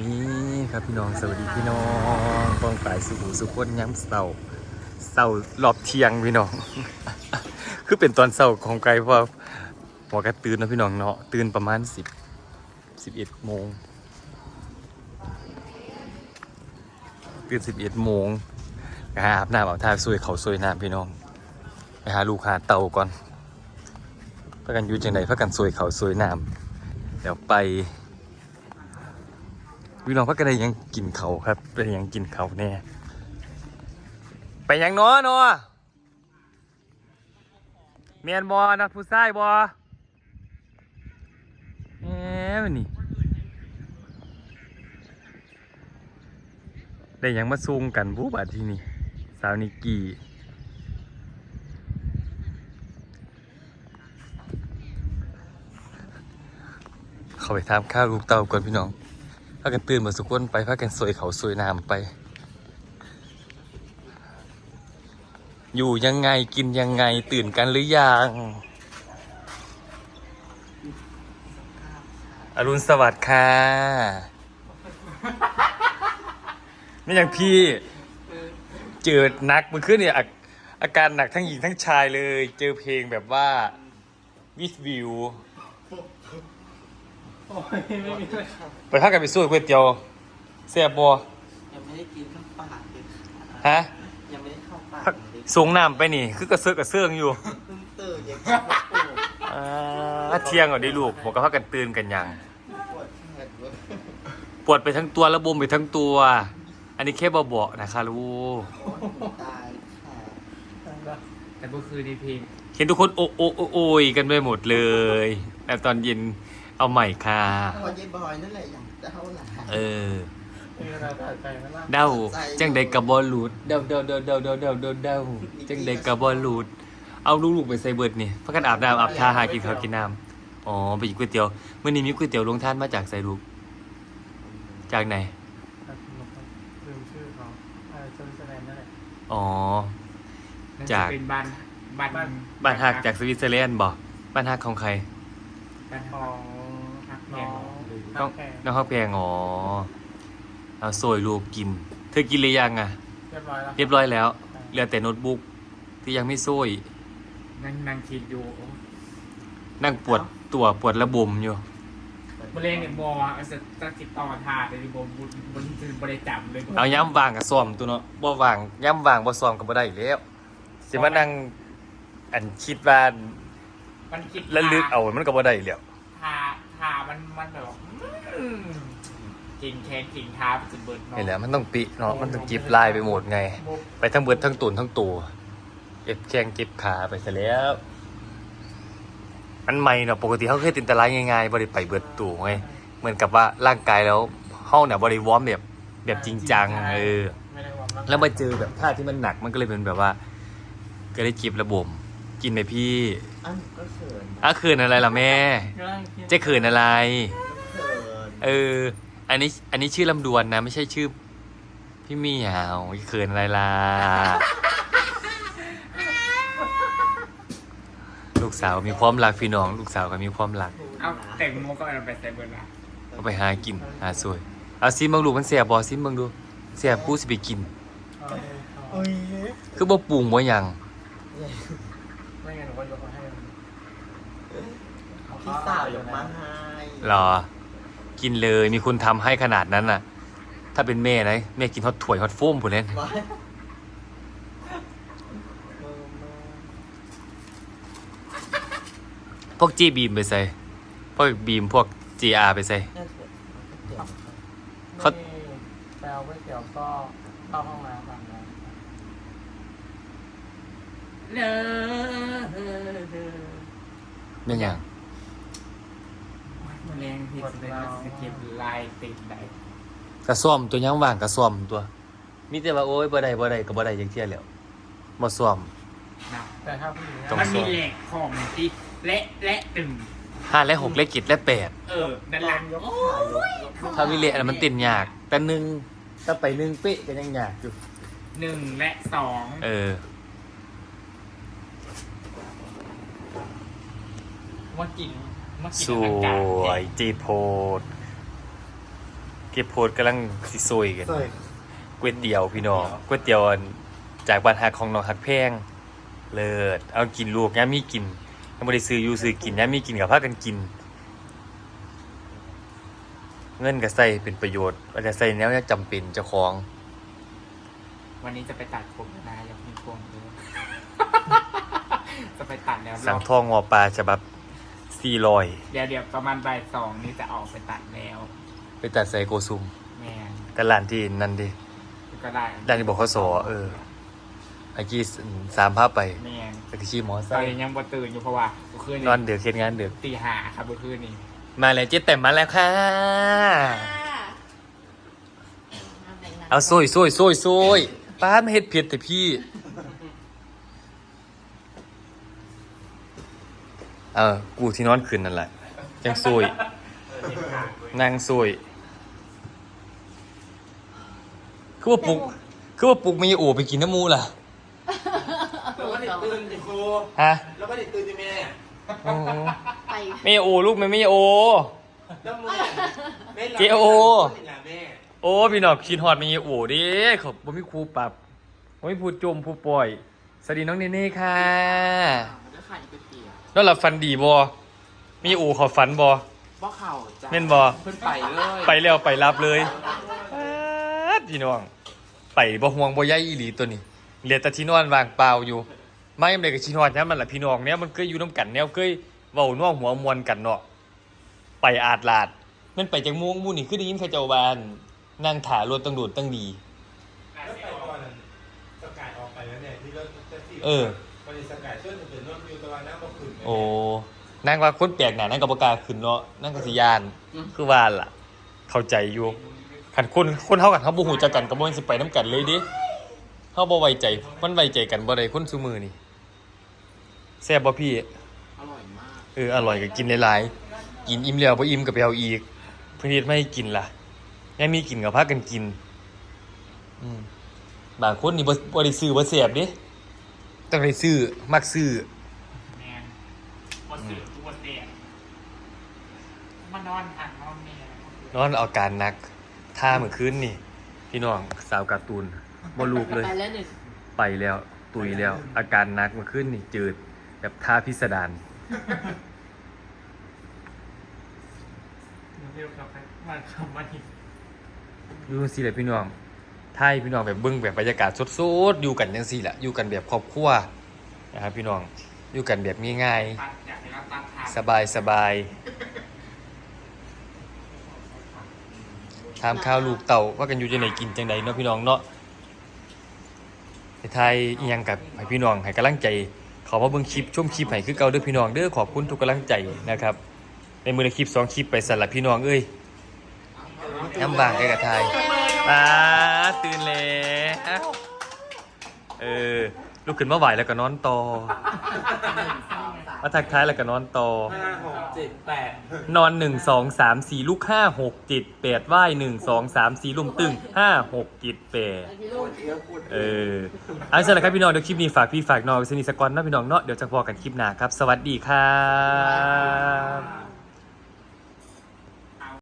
นี่ครับพี่น้องสวัสดีพี่น้องกองฝ่ายสุขุสุขคนย้ำเสาเสารอบเที่ยงพี่น้อง คือเป็นตอนเสาของไกลเพราะหัวกระตื่นนะพี่น้องเนาะตื่นประมาณสิบสิบเอ็ดโมงตื่นสิบเอ็ดโมงไปหาอาบน้ำอาบท่าซวยเขาซวยน้ำพี่น้องไปหาลูกหาเต่าก่อนพักกันอยู่จังไหนพักกันซวยเขาซวยน้ำเดี๋ยวไป พี่น้องพักกันได้ยังกินเขาครับไปยังกินเขาแน่ไปยังเนาะเนาะเมียนบอนักผู้ชายบอแหมนี่ได้ยังมาซูงกันบูบาดที่นี่สาวนิกกี้เขาไปทำข้าวลูกเต่าก่อนพี่น้อง พากันตื่นมาสุกคนไปพากันสวยเขาสวยน้ำไป อยู่ยังไงกินยังไงตื่นกันหรือยังอรุณสวัสดิ์ค่ะนี่อย่างพี่ เจอนักมันขึ้นเนี่ยอาอาการหนักทั้งหญิงทั้งชายเลย เจอเพลงแบบว่าวิสวิว โอ้ยไม่มีเลยครับไปพากันไปสู้ก๋วยเตี๋ยวแซ่บบัยังไม่ได้กินข้าวปากเลยฮะยังไม่ได้เข้าปากพักเลยสูงน้ำไปนี่ คือกระเซื้อกระเซื้องอยู่เพิ่งตื่นยังกินไม่ปวดอ่าเที่ยงก่อนได้ลูกบอกก็พักกันตื่นกันยังปวดแขนเว้ยปวดไปทั้งตัวระบมไปทั้งตัว อันนี้แค่เบาๆนะคะลูกตายค่ะแต่ก็คือในเพลงเห็นทุกคนโอโอโอโอยกันไปหมดเลยแต่ตอนเย็น เอาใหม่ค่ะ พอเย็บอยนั่นแหละอย่างเจ้าหลานเออเออเราถ่ายใจไหมล่ะเด้าจังใดกับบอลลูดเด้าเด้าเด้าเด้าเด้าเด้าเด้าเด้าจังใดกับบอลลูดเอาลูกๆไปใส่เบิดนี่พักกันอาบน้ำอาบท่าหากินข้าวกินน้ำอ๋อไปกินก๋วยเตี๋ยวเมื่อนี้มีก๋วยเตี๋ยวลงท่านมาจากใส่ลูกจากไหนลืมชื่อเขาอะไรสวิตเซอร์แลนด์นั่นแหละอ๋อน่จาก เป็นบ้านบ้านบ้านฮักจากสวิตเซอร์แลนด์บอกบ้านฮักของใคร บ้านขฮักองฮักแพน้องหรือน้องแพงน้องข้าวแพงอ๋อเอาโซยลูกกิน เธอกินหรือยังอะ เรียบร้อยแล้วเรียบร้อยแล้วเหลือแต่โน้ตบุ๊กที่ยังไม่โซยนั่งนั่งคิดอยู่นั่งปวดตัวปวดระบมอยู่บริเวณเนี่ยบอเอาจะจะติดต่อทาแต่ที่บนบนบนบริจาคเลยเอาย้ำวางกับซ้อมตัวเนาะบ่วางย้ำวางบ่ซ้อมก็บ่ได้อีกแล้วสิมานั่งอันคิดว่า มันคิดระลึกเอามันก็บ่ได้อีกแล้วทาทามันมันแบบอืมกินแคนกินท้าไปจนเบิดเนาะนี่แหละมันต้องปิเนาะมันต้องจิบลายไปหมดไง ไปทั้งเบิดทั้งตุนทั้งตัวเก็บแข้งเก็บขาไปซะแล้วมันใหม่เนาะปกติเขาเคยตินตรายง่ายๆบ่ได้ไปเบิดตัวไงเหมือนกับว่าร่างกายแล้วเฮาเนี่ยบ่ได้วอร์มแบบแบบจริงจังเออไม่ได้วางร่างกายแล้วมาเจอแบบท่าที่มันหนักมันก็เลยเป็นแบบว่า ก็ได้จิบระบมกินไหมพี่ อันก็เขินอ้าคืนอะไรล่ะแม่ จะคืนอะไร เขินเออ อันนี้ อันนี้ชื่อลำดวนนะ ไม่ใช่ชื่อ พี่เหมียวเขินอะไรล่ะ ลูกสาวมีความรักพี่น้อง ลูกสาวก็มีความรัก เอาแต่งโมก็เอาไปใส่เบิร์ละเอาไปหากิน หาสวย เอาซิมเบังดูมันเสียบบอซิมเบังดูเสียบกูสิไปกิน เอาเลยเอาเอ้ยคือบ่ปรุงบ่หยัง ไม่งั้นหนูก็ยกมาให้มันพี่สาวยกมาให้หรอ กินเลยมีคนทำให้ขนาดนั้นน่ะ ถ้าเป็นแม่นะแม่กินฮอตถ้วยฮอตโฟมผู้เล่นไว้เออมาพวกจีบีมไปใส่พวกบีมพวก GR ไปใส่น่าจะเป็นเดี๋ยวเขานี่แปลว่าเตี๋ยวก็เข้าห้องน้ำแบบนั้นเด้อเด้อเด้อ เป็นหยังมันแรงผิดเลยนะสเก็ตลายติดไหนกระซ่อมตัวยังว่างกระซ่อมตัว มีแต่ว่าโอ้ยบ่ได้บ่ได้ก็บ่ได้จังเที่ยแล้วบ่ซ่อม นะแต่ถ้าผู้หญิงต้องมันมีแหลกของที่และและตึงห้าและหกและเจ็ดและแปดเออด้านหลังยกขายกยกขถ้าวิเลอันนั้นมันติดยาก แต่หนึ่งถ้าไปหนึ่งเป๊ะก็ยังยากอยู่หนึ่งและสองเออ มากินมากินสอลังการวยจีโพดเก็บโพดกำลังสิซวยกันใส่ก๋วยเตี๋ยวพี่น้องก๋วยเตี๋ยวอันจากบ้านหักของน้องหักแพง เลิศเอากินลูกย่ามีกินยังไม่ได้ซื้ออยู่ซื้อกินย่ามีกินกับพากันกิน เงินก็ใส่เป็นประโยชน์อาจจะใส่แนวจำเป็นเจ้าของ วันนี้จะไปตัดผมนะอยากมีพวงด้วยจะไปตัดแล้วสั่งทองงอปลาฉบับ สี่รอยเดี๋ยวเดี๋ยวประมาณบ่ายสองนี้จะออกไปตัดแล้ว ไปตัดใส่โกซุมแม่นแต่ร้านที่นั่นดิก็ได้ด้านที่บอกเขาสอเออไอ้กี้สามภาพไปแม่นตะกี้มอตไซอนค์นี้ยังบ่ตื่นอยู่เพราะว่าเมื่อคืนนอนนี้เดือดเคล็ดงานเดือดตีห้าครับเมื่อคืนนี้มาแล้วเจ๊เต็มมาแล้วค่ะ เอาโซยโซยโซยโซยป้าไม่เฮ็ดเผ็ดแต่พี่ เออ กูที่นอนคืนนั่นแหละยังโซยนั่งโซยคือว่าปลุกคือว่าปลุกไม่โอไปกินน้ำมูล่ะแล้วก็ติดตื่นดิครูฮะแล้วก็ติดตื่นดิแม่อ๋อไปไม่โอลูกไม่ไม่โอแล้วมึงแม่เจโอแม่โอ้พี่น้องคิดฮอดไม่โอเดิขอบบ่มีครูปรับบ่มีผู้จมผู้ปล่อยสวัสดีน้องเนเน่ค่ะ มันก็ขายก๋วยเตี๋ยวแล้วหลับฟันดีบ่มีอูขอฝันบ่บ่เข่าจ้ะแม่นบ่เพิ่นไปเลยไปแล้วไปรับเลยป๊าดพี่น้องไปบ่ห่วงบ่ใยอีหลีตัวนี้เหลือแต่ที่นอนว่างเปล่าอยู่ไม่ยามใดก็ชินฮอดยามมันล่ะพี่น้องเนี่ยมันเคยอยู่นํกันแนวเคยเว้าน่วหัวมวนกันเนาะไปอาดลาดมันไปจังม่วงหมู่นี่คือได้ยินเขาเจ้าบ้านนั่งถ่ารถตังโดดตังดี แล้วไปก่อนสกายออกไปแล้วเนี่ยที่รถแท็กซี่ เออ วันนี้สกายช่วยถึงเป็นรถวิวตะวันน้ำบ่ขึ้นโอ้นั่งว่าคนแปลกหน้านั่งกับปากล้าขึ้นเนาะนั่งกับสิยานคือว่าล่ะ เข้าใจอยู่คันคนคนเฮากันเฮาบ่ฮู้จักกันก็บ่สิไปนํกันเลยเดิเฮาบ่ไว้ใจมันไว้ใจกันบ่ได้คนซุมือนี่แซ่บบ่พี่อร่อยมากเอออร่อยก็กินหลายๆกินอิ่มแล้วบ่อิ่มก็ไปเอาอีกเพิ่นเฮ็ดไม่ให้กินล่ะยังมีกินก็พากันกินอืมบางคนนี่บ่บ่ได้ซื้อบ่แซ่บเด้ ต้องได้ซื้อ มักซื้อ แม่นบ่ซื้อกูบ่เสียมานอนหันนอนแม่นอนอาการหนักท่าเมื่อคืนนี่ พี่น้องสาวการ์ตูนบ่ลูกเลย ไปแล้วหนึ่งไปแล้ว ตุยแล้ว อาการหนักเมื่อคืนนี่จืด แบบท่าพิสดารเดี๋ยวกลับไปมาคำมาอีกอยู่สิแหละพี่น้อง ท่ายพี่น้องแบบเบิ้งแบบบรรยากาศสดๆอยู่กันจังซี่แหละอยู่กันแบบครอบครัวนะครับพี่น้องอยู่กันแบบง่ายๆสบายสบายถามข้าวลูกเต่าว่ากันอยู่จังไหนกินจังใดเนาะพี่น้องเนาะไทยอีหยังกับให้พี่น้องให้กำลังใจขามาเบิ่งคลิปชมคลิปให้คือเก่าเด้อพี่น้องเด้อขอบคุณทุกกำลังใจนะครับในมือละคลิปสองคลิปไปสั่นละพี่น้องเอ้ยน้ำบางได้กับไทย ป้าตื่นแล้วเออลุกขึ้นมาไหวแล้วก็นอนต่อมาทักทายแล้วก็นอนต่อห้าหกเจ็ดแปดนอนหนึ่งสองสามสี่ลูกห้าหกเจ็ดแปดว่ายหนึ่งสองสามสี่ลุมตึงห้าหกเจ็ดแปดพี่ลูกเดี๋ยวพูดเออเอาเสร็จแล้วครับพี่น้องเดี๋ยวคลิปนี้ฝากพี่ฝากน้องสนิทสกอนนะพี่น้องเนาะเดี๋ยวจะพอกันคลิปหน้าครับ สวัสดีครับ